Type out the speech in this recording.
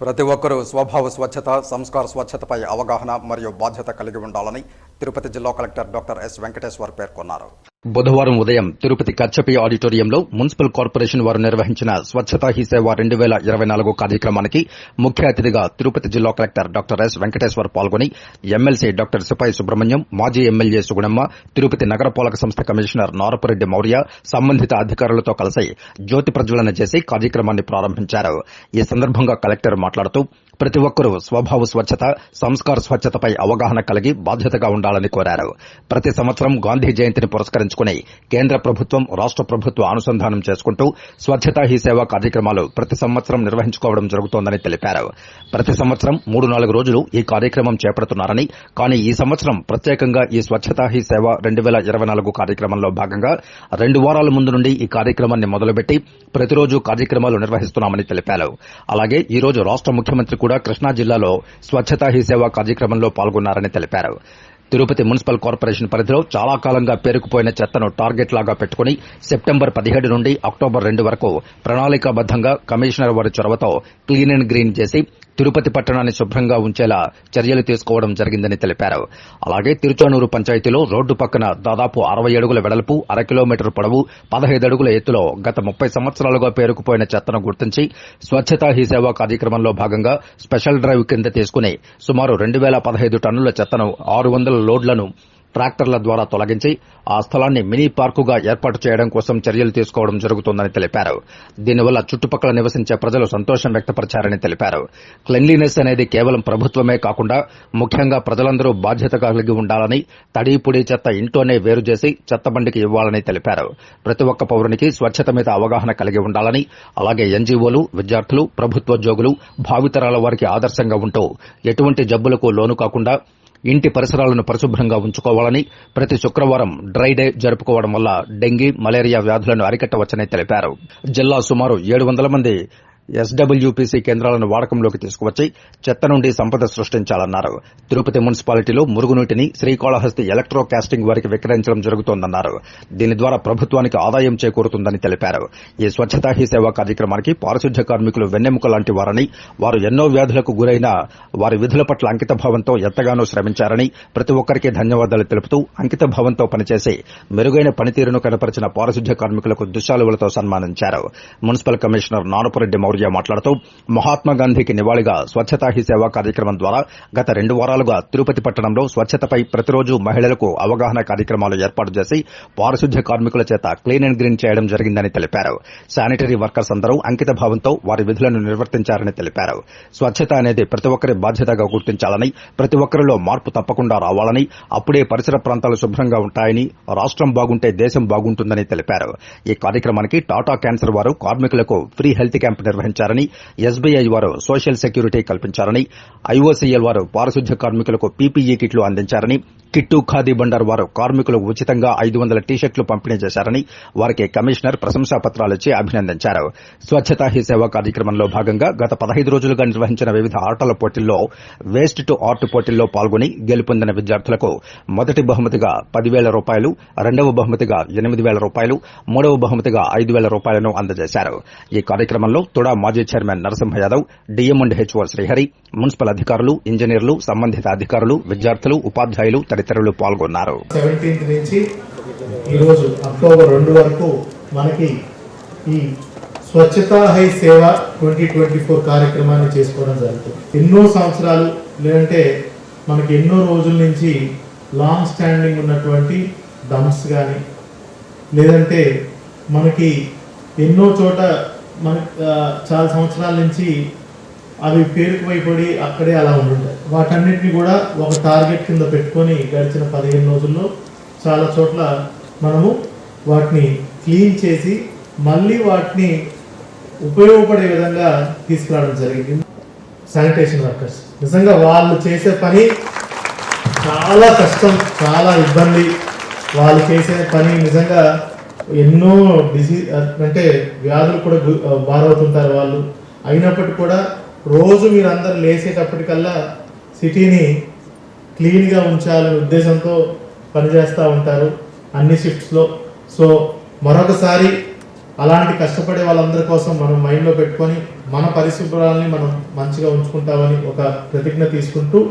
ప్రతి ఒక్కరూ స్వభావ స్వచ్ఛత సంస్కార స్వచ్ఛతపై అవగాహన మరియు బాధ్యత కలిగి ఉండాలని తిరుపతి జిల్లా కలెక్టర్ డాక్టర్ ఎస్ వెంకటేశ్వర్ పేర్కొన్నారు. బుధవారం ఉదయం తిరుపతి కచ్చపి ఆడిటోరియంలో మున్సిపల్ కార్పొరేషన్ వారు నిర్వహించిన స్వచ్ఛతా హీ సేవ రెండు వేల ఇరవై నాలుగు కార్యక్రమానికి ముఖ్య అతిథిగా తిరుపతి జిల్లా కలెక్టర్ డాక్టర్ ఎస్ వెంకటేశ్వర్ పాల్గొని ఎమ్మెల్సీ డాక్టర్ సిపాయి సుబ్రహ్మణ్యం మాజీ ఎమ్మెల్యే సుగుణమ్మ తిరుపతి నగరపాలక సంస్థ కమిషనర్ నారపురెడ్డి మౌర్య సంబంధిత అధికారులతో కలిసి జ్యోతి ప్రజ్వలన చేసి కార్యక్రమాన్ని ప్రారంభించారు. ఈ సందర్భంగా కలెక్టర్ మాట్లాడుతూ ప్రతి ఒక్కరూ స్వభావ స్వచ్ఛత సంస్కార స్వచ్ఛతపై అవగాహన కలిగి బాధ్యతగా ఉండాలి. ఉండాలని కోరారు. ప్రతి సంవత్సరం గాంధీ జయంతిని పురస్కరించుకుని కేంద్ర ప్రభుత్వం రాష్ట ప్రభుత్వ అనుసంధానం చేసుకుంటూ స్వచ్ఛతా హీ సేవ కార్యక్రమాలు ప్రతి సంవత్సరం నిర్వహించుకోవడం జరుగుతోందని తెలిపారు. ప్రతి సంవత్సరం మూడు నాలుగు రోజులు ఈ కార్యక్రమం చేపడుతున్నారని కానీ ఈ సంవత్సరం ప్రత్యేకంగా ఈ స్వచ్ఛతా హీ సేవ రెండు వేల ఇరవై నాలుగు కార్యక్రమంలో భాగంగా రెండు వారాల ముందు నుండి ఈ కార్యక్రమాన్ని మొదలుపెట్టి ప్రతిరోజు కార్యక్రమాలు నిర్వహిస్తున్నామని తెలిపారు. అలాగే ఈ రోజు రాష్ట ముఖ్యమంత్రి కూడా కృష్ణా జిల్లాలో స్వచ్ఛతా హీ సేవ కార్యక్రమంలో పాల్గొన్నారని తెలిపారు. తిరుపతి మున్సిపల్ కార్పొరేషన్ పరిధిలో చాలా కాలంగా పేరుకుపోయిన చెత్తను టార్గెట్ లాగా పెట్టుకుని సెప్టెంబర్ పదిహేడు నుండి అక్టోబర్ రెండు వరకు ప్రణాళికాబద్దంగా కమిషనర్ వారి చొరవతో క్లీన్ అండ్ గ్రీన్ చేసి తిరుపతి పట్టణాన్ని శుభ్రంగా ఉంచేలా చర్యలు తీసుకోవడం జరిగిందని తెలిపారు. అలాగే తిరుచానూరు పంచాయతీలో రోడ్డు పక్కన దాదాపు అరవై అడుగుల వెడల్పు అర కిలోమీటర్ పొడవు పదహైదు అడుగుల ఎత్తులో గత ముప్పై సంవత్సరాలుగా పేరుకుపోయిన చెత్తను గుర్తించి స్వచ్ఛతా హీ సేవా కార్యక్రమంలో భాగంగా స్పెషల్ డ్రైవ్ కింద తీసుకుని సుమారు రెండు వేల పదహైదు టన్నుల చెత్తను ఆరు వందల లోడ్లను ట్రాక్టర్ల ద్వారా తొలగించి ఆ స్థలాన్ని మినీ పార్కుగా ఏర్పాటు చేయడం కోసం చర్యలు తీసుకోవడం జరుగుతోందని తెలిపారు. దీనివల్ల చుట్టుపక్కల నివసించే ప్రజలు సంతోషం వ్యక్తపరిచారని తెలిపారు. క్లెన్లీనెస్ అనేది కేవలం ప్రభుత్వమే కాకుండా ముఖ్యంగా ప్రజలందరూ బాధ్యత కలిగి ఉండాలని తడిపుడి చెత్త ఇంట్లోనే వేరు చేసి చెత్త బండికి ఇవ్వాలని తెలిపారు. ప్రతి ఒక్క పౌరునికి స్వచ్ఛత మీద అవగాహన కలిగి ఉండాలని అలాగే ఎన్జీఓలు విద్యార్థులు ప్రభుత్వోద్యోగులు భావితరాల వారికి ఆదర్శంగా ఉంటూ ఎటువంటి జబ్బులకు లోను కాకుండా ఇంటి పరిసరాలను పరిశుభ్రంగా ఉంచుకోవాలని ప్రతి శుక్రవారం డ్రై డే జరుపుకోవడం వల్ల డెంగీ మలేరియా వ్యాధులను అరికట్టవచ్చని తెలిపారు. జిల్లా సుమారు ఏడు వందల మంది ఎస్డబ్ల్యూపీసీ కేంద్రాలను వాడకంలోకి తీసుకువచ్చి చెత్త నుండి సంపద సృష్టించాలన్నారు. తిరుపతి మున్సిపాలిటీలో మురుగునీటిని శ్రీకాళహస్తి ఎలక్ట్రో కాస్టింగ్ వారికి విక్రయించడం జరుగుతోందన్నారు. దీని ద్వారా ప్రభుత్వానికి ఆదాయం చేకూరుతుందని తెలిపారు. ఈ స్వచ్ఛతా హీ సేవా కార్యక్రమానికి పారిశుధ్య కార్మికులు వెన్నెముక లాంటి వారని వారు ఎన్నో వ్యాధులకు గురైన వారి విధుల పట్ల అంకితభావంతో ఎంతగానో శ్రమించారని ప్రతి ఒక్కరికి ధన్యవాదాలు తెలుపుతూ అంకితభావంతో పనిచేసి మెరుగైన పనితీరును కనపరిచిన పారిశుధ్య కార్మికులకు దుశాలువులతో సన్మానించారు. మున్సిపల్ కమిషనర్ నానపురెడ్డి మౌర్య మాట్లాడుతూ మహాత్మా గాంధీకి నివాళిగా స్వచ్ఛతా హీ సేవా కార్యక్రమం ద్వారా గత రెండు వారాలుగా తిరుపతి పట్టణంలో స్వచ్ఛతపై ప్రతిరోజు మహిళలకు అవగాహన కార్యక్రమాలు ఏర్పాటు చేసి పారిశుధ్య కార్మికుల చేత క్లీన్ అండ్ గ్రీన్ చేయడం జరిగిందని తెలిపారు. శానిటరీ వర్కర్స్ అందరూ అంకిత భావంతో వారి విధులను నిర్వర్తించారని తెలిపారు. స్వచ్ఛత అనేది ప్రతి ఒక్కరి బాధ్యతగా గుర్తించాలని ప్రతి ఒక్కరిలో మార్పు తప్పకుండా రావాలని అప్పుడే పరిసర ప్రాంతాలు శుభ్రంగా ఉంటాయని రాష్ట్రం బాగుంటే దేశం బాగుంటుందని తెలిపారు. ఈ కార్యక్రమానికి టాటా క్యాన్సర్ వారు కార్మికులకు ఫ్రీ హెల్త్ క్యాంప్ నిర్వహించారని ఎస్బీఐ వారు సోషల్ సెక్యూరిటీ కల్పించారని ఐఓసీఎల్ వారు పారిశుధ్య కార్మికులకు పీపీఈ కిట్లు అందించారని కిట్టు ఖాదీ బండర్ వారు కార్మికులకు ఉచితంగా ఐదు వందల టీషర్ట్లు పంపిణీ చేశారని వారికి కమిషనర్ ప్రశంసా పత్రాలిచ్చి అభినందించారు. స్వచ్ఛతా హీ సేవా కార్యక్రమంలో భాగంగా గత పదహైదు రోజులుగా నిర్వహించిన వివిధ ఆటల పోటీల్లో వేస్ట్ టు ఆర్ట్ పోటీల్లో పాల్గొని గెలుపొందిన విద్యార్థులకు మొదటి బహుమతిగా పదివేల రూపాయలు రెండవ బహుమతిగా ఎనిమిది వేల రూపాయలు మూడవ బహుమతిగా ఐదు వేల రూపాయలను అందజేశారు. ఈ కార్యక్రమంలో తుడా మాజీ chairman Narasimha Yadav DM and HO Srihari municipal అధికారులు ఇంజనీర్లు సంబంధిత అధికారులు విద్యార్థులు ఉపాధ్యాయులు తదితరులు పాల్గొన్నారు. సెవెంటీన్త్ నుంచి ఈరోజు అక్టోబర్ రెండు వరకు మనకి ఈ Swachhata Hi Seva twenty twenty four కార్యక్రమాన్ని చేసుకోవడం జరుగుతుంది. ఎన్నో సంవత్సరాలు లేదంటే మనకి ఎన్నో రోజుల నుంచి లాంగ్ స్టాండింగ్ ఉన్నటువంటి డంప్స్ కానీ లేదంటే మనకి ఎన్నో చోట మన చాలా సంవత్సరాల నుంచి అవి పేరుకుపోయి అక్కడే అలా ఉండుంటాయి. వాటన్నిటిని కూడా ఒక టార్గెట్ కింద పెట్టుకొని గడిచిన పదిహేను రోజుల్లో చాలా చోట్ల మనము వాటిని క్లీన్ చేసి మళ్ళీ వాటిని ఉపయోగపడే విధంగా తీసుకురావడం జరిగింది. Sanitation workers. నిజంగా వాళ్ళు చేసే పని చాలా కష్టం చాలా ఇబ్బంది. వాళ్ళు చేసే పని నిజంగా ఎన్నో డిసీజ్ అంటే వ్యాధులు కూడా బారవుతుంటారు వాళ్ళు. అయినప్పటికీ కూడా రోజు మీరందరూ లేసేటప్పటికల్లా సిటీని క్లీన్గా ఉంచాలనే ఉద్దేశంతో పనిచేస్తూ ఉంటారు అన్ని షిఫ్ట్స్లో. సో మరొకసారి అలాంటి కష్టపడే వాళ్ళందరి కోసం మనం మైండ్లో పెట్టుకొని మన పరిశుభ్రాలని మనం మంచిగా ఉంచుకుంటామని ఒక ప్రతిజ్ఞ తీసుకుంటూ